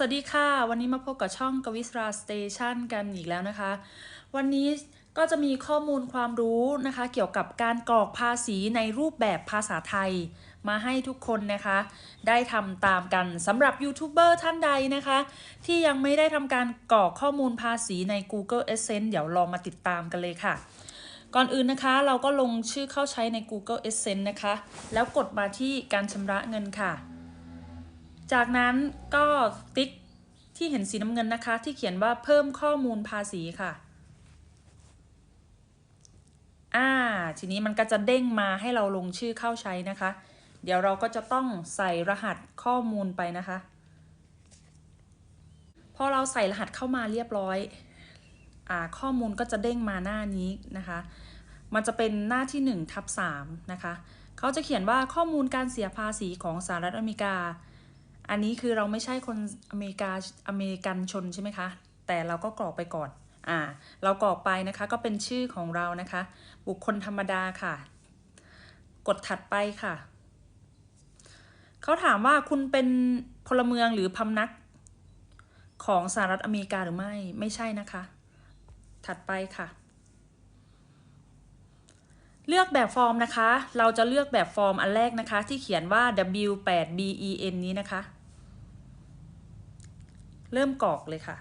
สวัสดีค่ะ วันนี้มาพบกับช่องกวิสราสเตชันกันอีกแล้วนะคะ วันนี้ก็จะมีข้อมูลความรู้นะคะ เกี่ยวกับการกรอกภาษีในรูปแบบภาษาไทย มาให้ทุกคนนะคะ ได้ทำตามกันสำหรับยูทูบเบอร์ท่านใดนะคะ ที่ยังไม่ได้ทำการกรอกข้อมูลภาษีใน Google Essence เดี๋ยวลองมาติดตามกันเลยค่ะ ก่อนอื่นนะคะเราก็ลงชื่อเข้าใช้ใน Google Essence นะคะ แล้วกดมาที่การชำระเงินค่ะ จากนั้นก็ติ๊กที่เห็นสีน้ำเงินนะคะ ที่เขียนว่าเพิ่มข้อมูลภาษีค่ะอ่าทีนี้มันก็จะเด้งมาให้เราลงชื่อเข้าใช้นะคะ เดี๋ยวเราก็จะต้องใส่รหัสข้อมูลไปนะคะพอเราใส่รหัสเข้ามาเรียบร้อยอ่าข้อมูลก็จะเด้งมาหน้านี้นะคะ มันจะเป็นหน้าที่1ทับ3นะคะ เขาจะเขียนว่าข้อมูลการเสียภาษีของสหรัฐอเมริกา อันนี้คือเราไม่ใช่คนอเมริกาอเมริกันชนใช่ไหมคะ แต่เราก็กรอกไปก่อน อ่า เรากรอกไปนะคะก็เป็นชื่อของเรานะคะ บุคคลธรรมดาค่ะ กดถัดไปค่ะ เขาถามว่าคุณเป็นพลเมืองหรือพำนักของสหรัฐอเมริกาหรือไม่ ไม่ใช่นะคะ ถัดไปค่ะ เลือกแบบฟอร์มนะคะ เราจะเลือกแบบฟอร์มอันแรกนะคะ ที่เขียนว่า W8BEN นี้นะคะ เริ่มกรอกเลยค่ะ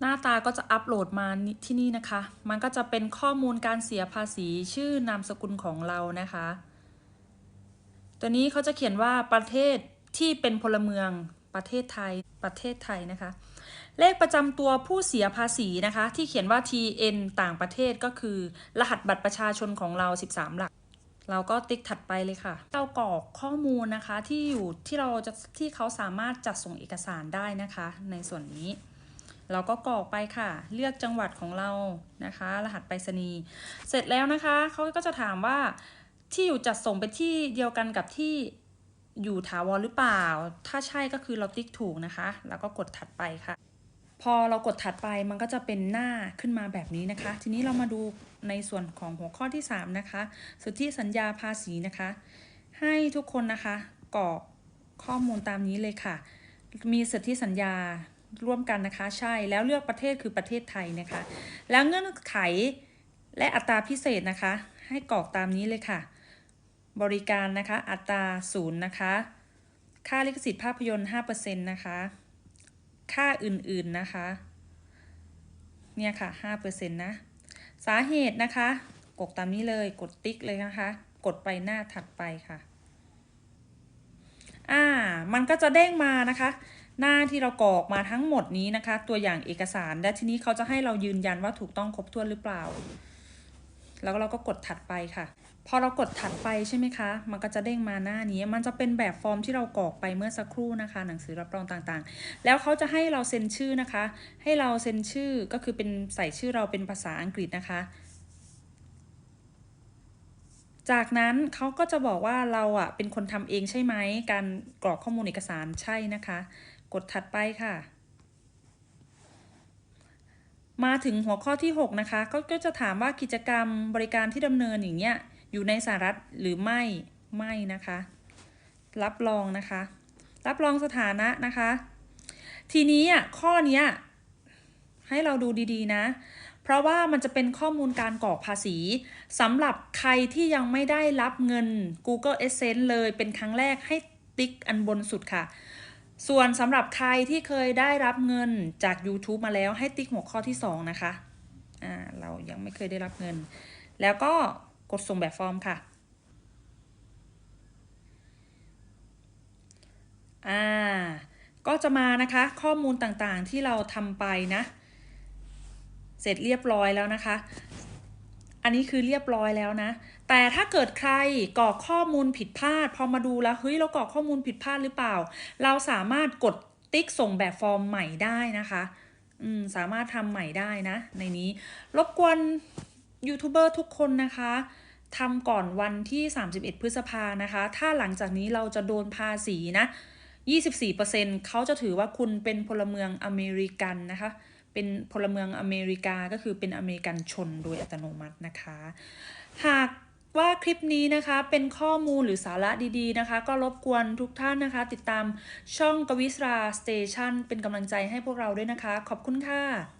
หน้าตาก็จะอัปโหลดมาที่นี่นะคะ มันก็จะเป็นข้อมูลการเสียภาษีชื่อนามสกุลของเรานะคะ ตัวนี้เขาจะเขียนว่าประเทศที่เป็นพลเมืองประเทศไทยประเทศไทยนะคะ เลขประจำตัวผู้เสียภาษีนะคะ ที่เขียนว่า TN ต่างประเทศก็คือ รหัสบัตรประชาชนของเรา 13 หลัก เราก็ติ๊กถัดไปเลยค่ะ เรากรอกข้อมูลนะคะที่อยู่ที่เราจะที่เขาสามารถจัดส่งเอกสารได้นะคะ ในส่วนนี้ เราก็กรอกไปค่ะ เลือกจังหวัดของเรานะคะ รหัสไปรษณีย์เสร็จแล้วนะคะเขาก็จะถามว่าที่อยู่จัดส่งเป็นที่เดียวกันกับที่อยู่ถาวรหรือเปล่า ถ้าใช่ก็คือเราติ๊กถูกนะคะ แล้วก็กดถัดไปค่ะ พอเรากดถัดไปมันก็จะเป็นหน้าขึ้นมาแบบนี้นะคะ ทีนี้เรามาดูในส่วนของหัวข้อที่ 3 นะคะสุทธิสัญญาภาษีนะคะ ให้ทุกคนนะคะกรอกข้อมูลตามนี้เลยค่ะ มีสุทธิสัญญาร่วมกันนะคะ ใช่แล้วเลือกประเทศคือประเทศไทยนะคะ แล้วเงื่อนไขและอัตราพิเศษนะคะ ให้กรอกตามนี้เลยค่ะ บริการนะคะ อัตราศูนย์นะคะ ค่าลิขสิทธิ์ภาพยนตร์5%นะคะ ค่าอื่นๆนะคะ เนี่ยค่ะ5%นะ สาเหตุนะคะ กดตามนี้เลยกดติ๊กเลยนะคะ กดไปหน้าถัดไปค่ะ อ่า มันก็จะเด้งมานะคะ หน้าที่เรากรอกมาทั้งหมดนี้นะคะ ตัวอย่างเอกสารและทีนี้เขาจะให้เรายืนยันว่าถูกต้องครบถ้วนหรือเปล่า แล้วเราก็กดถัดไปค่ะ พอเรากดถัดไปใช่ไหมคะ มันก็จะเด้งมาหน้านี้ มันจะเป็นแบบฟอร์มที่เรากรอกไปเมื่อสักครู่นะคะ หนังสือรับรองต่างๆ แล้วเขาจะให้เราเซ็นชื่อนะคะ ให้เราเซ็นชื่อก็คือเป็นใส่ชื่อเราเป็นภาษาอังกฤษนะคะ จากนั้นเขาก็จะบอกว่าเราอะเป็นคนทำเองใช่ไหม การกรอกข้อมูลเอกสารใช่นะคะ กดถัดไปค่ะมาถึงหัวข้อที่ 6 นะคะก็จะถามว่ากิจกรรมบริการที่ดำเนินอย่างเงี้ย อยู่ในสหรัฐหรือไม่ไม่นะคะ รับรองนะคะ รับรองสถานะนะคะ ทีนี้อะข้อนี้ให้เราดูดีๆนะ เพราะว่ามันจะเป็นข้อมูลการกรอกภาษีสำหรับใครที่ยังไม่ได้รับเงิน Google Essence เลยเป็นครั้งแรกให้ติ๊กอันบนสุดค่ะ ส่วนสำหรับใครที่เคยได้รับเงินจาก YouTube มาแล้วให้ติ๊กหัวข้อที่ 2 นะคะอ่าเรายังไม่เคยได้รับเงิน แล้วก็ กดส่งแบบฟอร์มค่ะอ่าก็จะมานะคะข้อมูลต่างๆที่เราทำไปนะ เสร็จเรียบร้อยแล้วนะคะ อันนี้คือเรียบร้อยแล้วนะ แต่ถ้าเกิดใครกรอกข้อมูลผิดพลาด พอมาดูแล้วเฮ้ยเรากรอกข้อมูลผิดพลาดหรือเปล่า เราสามารถกดติ๊กส่งแบบฟอร์มใหม่ได้นะคะ อืมสามารถทำใหม่ได้นะ ในนี้รบกวน ยูทูบเบอร์ทุกคนนะคะทำก่อนวันที่ 31 พฤษภานะคะ ถ้าหลังจากนี้เราจะโดนภาษีนะ 24%เขาจะถือว่าคุณเป็นพลเมืองอเมริกันนะคะ เป็นพลเมืองอเมริกาก็คือเป็นอเมริกันชนโดยอัตโนมัตินะคะ หากว่าคลิปนี้นะคะเป็นข้อมูลหรือสาระดีๆนะคะ ก็รบกวนทุกท่านนะคะ ติดตามช่องกวิสราสเตชันเป็นกำลังใจให้พวกเราด้วยนะคะ ขอบคุณค่ะ